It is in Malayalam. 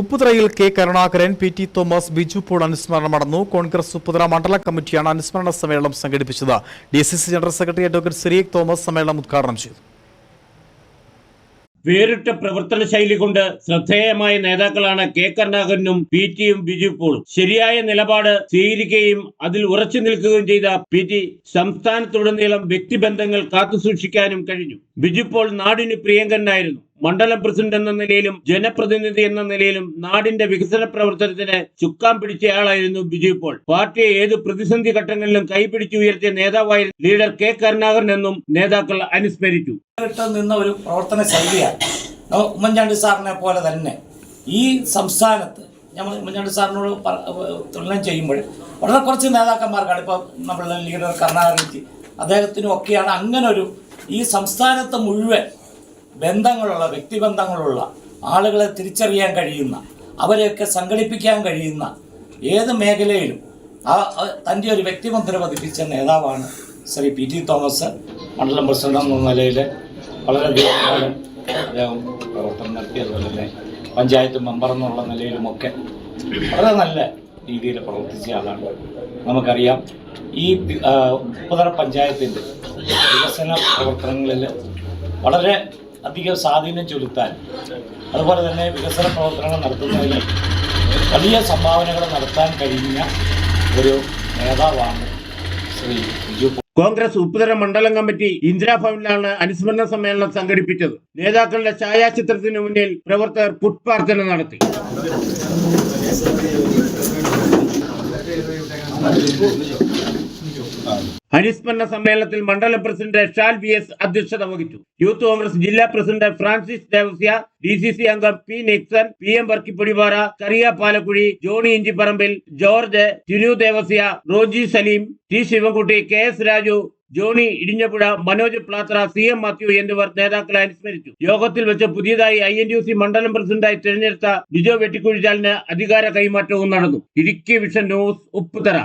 ഉപ്പുതറയിൽ K Karunakaran P T Thomas Biju Paul അനുസ്മരണം നടന്നു. കോൺഗ്രസ് ഉപ്പുതറ മണ്ഡല കമ്മിറ്റിയാണ് അനുസ്മരണ സമ്മേളനം സംഘടിപ്പിച്ചത്. D C C general secretary advocate Cyriac Thomas സമ്മേളനം ഉദ്ഘാടനം ചെയ്തു. വേറിട്ട പ്രവർത്തന ശൈലി കൊണ്ട് ശ്രദ്ധേയമായ നേതാക്കളാണ് കെ കരുണാകരനും പി ടിയും ബിജു പോളും. ശരിയായ നിലപാട് സ്വീകരിക്കുകയും അതിൽ ഉറച്ചു നിൽക്കുകയും ചെയ്ത പി ടി സംസ്ഥാനത്തുടനീളം വ്യക്തിബന്ധങ്ങൾ കാത്തുസൂക്ഷിക്കാനും കഴിഞ്ഞു. ബിജു പോൾ നാടിന് പ്രിയങ്കരനായിരുന്നു. മണ്ഡലം പ്രസിഡന്റ് എന്ന നിലയിലും ജനപ്രതിനിധി എന്ന നിലയിലും നാടിന്റെ വികസന പ്രവർത്തനത്തിന് ചുക്കാൻ പിടിച്ചയാളായിരുന്നു ബിജു പോൾ പാർട്ടിയെ ഏത് പ്രതിസന്ധി ഘട്ടങ്ങളിലും കൈപിടിച്ചുയർത്തിയ നേതാവായിരുന്നു ലീഡർ കെ കരുണാകരൻ എന്നും നേതാക്കൾ അനുസ്മരിച്ചു. നിന്ന ഒരു പ്രവർത്തന ശൈലിയാണ്. ഉമ്മൻചാണ്ടി സാറിനെ പോലെ തന്നെ ഈ സംസ്ഥാനത്ത് നമ്മൾ ഉമ്മൻചാണ്ടി സാറിനോട് തുലനം ചെയ്യുമ്പോൾ വളരെ കുറച്ച് നേതാക്കന്മാർക്കാണ് ഇപ്പോൾ നമ്മളുടെ ലീഡർ കരുണാകരൻ അദ്ദേഹത്തിനും ഒക്കെയാണ് അങ്ങനെ ഒരു ഈ സംസ്ഥാനത്ത് മുഴുവൻ ബന്ധങ്ങളുള്ള വ്യക്തിബന്ധങ്ങളുള്ള ആളുകളെ തിരിച്ചറിയാൻ കഴിയുന്ന അവരെയൊക്കെ സംഘടിപ്പിക്കാൻ കഴിയുന്ന ഏത് മേഖലയിലും ആ തന്റെ ഒരു വ്യക്തിമുദ്ര പതിപ്പിച്ച നേതാവാണ് ശ്രീ പി ടി തോമസ്. മണ്ഡലം പ്രസിഡന്റ് എന്ന നിലയിൽ വളരെ ദീർഘകാലം അദ്ദേഹം പ്രവർത്തനം നടത്തി തന്നെ പഞ്ചായത്ത് മെമ്പർ എന്നുള്ള നിലയിലുമൊക്കെ വളരെ നല്ല രീതിയിൽ പ്രവർത്തിച്ച ആളാണ്. നമുക്കറിയാം ഈ ഉപ്പുതറ പഞ്ചായത്തിന്റെ വികസന പ്രവർത്തനങ്ങളിൽ വളരെ അധികം സ്വാധീനം ചെലുത്താൻ. അതുപോലെ തന്നെ വികസന പ്രവർത്തനങ്ങൾ നടത്തുന്നതിൽ വലിയ സംഭാവനകൾ നടത്താൻ കഴിഞ്ഞ ഒരു നേതാവാണ് ശ്രീ ബിജു. കോൺഗ്രസ് ഉപ്പുതര മണ്ഡലം കമ്മിറ്റി ഇന്ദിരാഭവനിലാണ് അനുസ്മരണ സമ്മേളനം സംഘടിപ്പിച്ചത്. നേതാക്കളുടെ ഛായാചിത്രത്തിന് മുന്നിൽ പ്രവർത്തകർ പുഷ്പാർച്ചന നടത്തി. അനുസ്മരണ സമ്മേളനത്തിൽ മണ്ഡലം പ്രസിഡന്റ് ഷാൽ ബി എസ് അധ്യക്ഷത വഹിച്ചു. യൂത്ത് കോൺഗ്രസ് ജില്ലാ president Francis Devasya D C C അംഗം P Nixon P M Varkkipodipara Kariya Palakkuzhi Johnny Inchiparambil George Tinu Devasya Roji Saleem T Sivankutty K S Raju Johnny Idinjapuzha Manoj Plathra C M Mathew എന്നിവർ നേതാക്കളെ അനുസ്മരിച്ചു. യോഗത്തിൽ വെച്ച് പുതിയതായി ഐ എൻ യു സി മണ്ഡലം പ്രസിഡന്റായി തിരഞ്ഞെടുത്ത ബിജോ വെട്ടിക്കുഴിച്ചാലിന് അധികാര കൈമാറ്റവും നടന്നു. Idukki vision news Upputhara.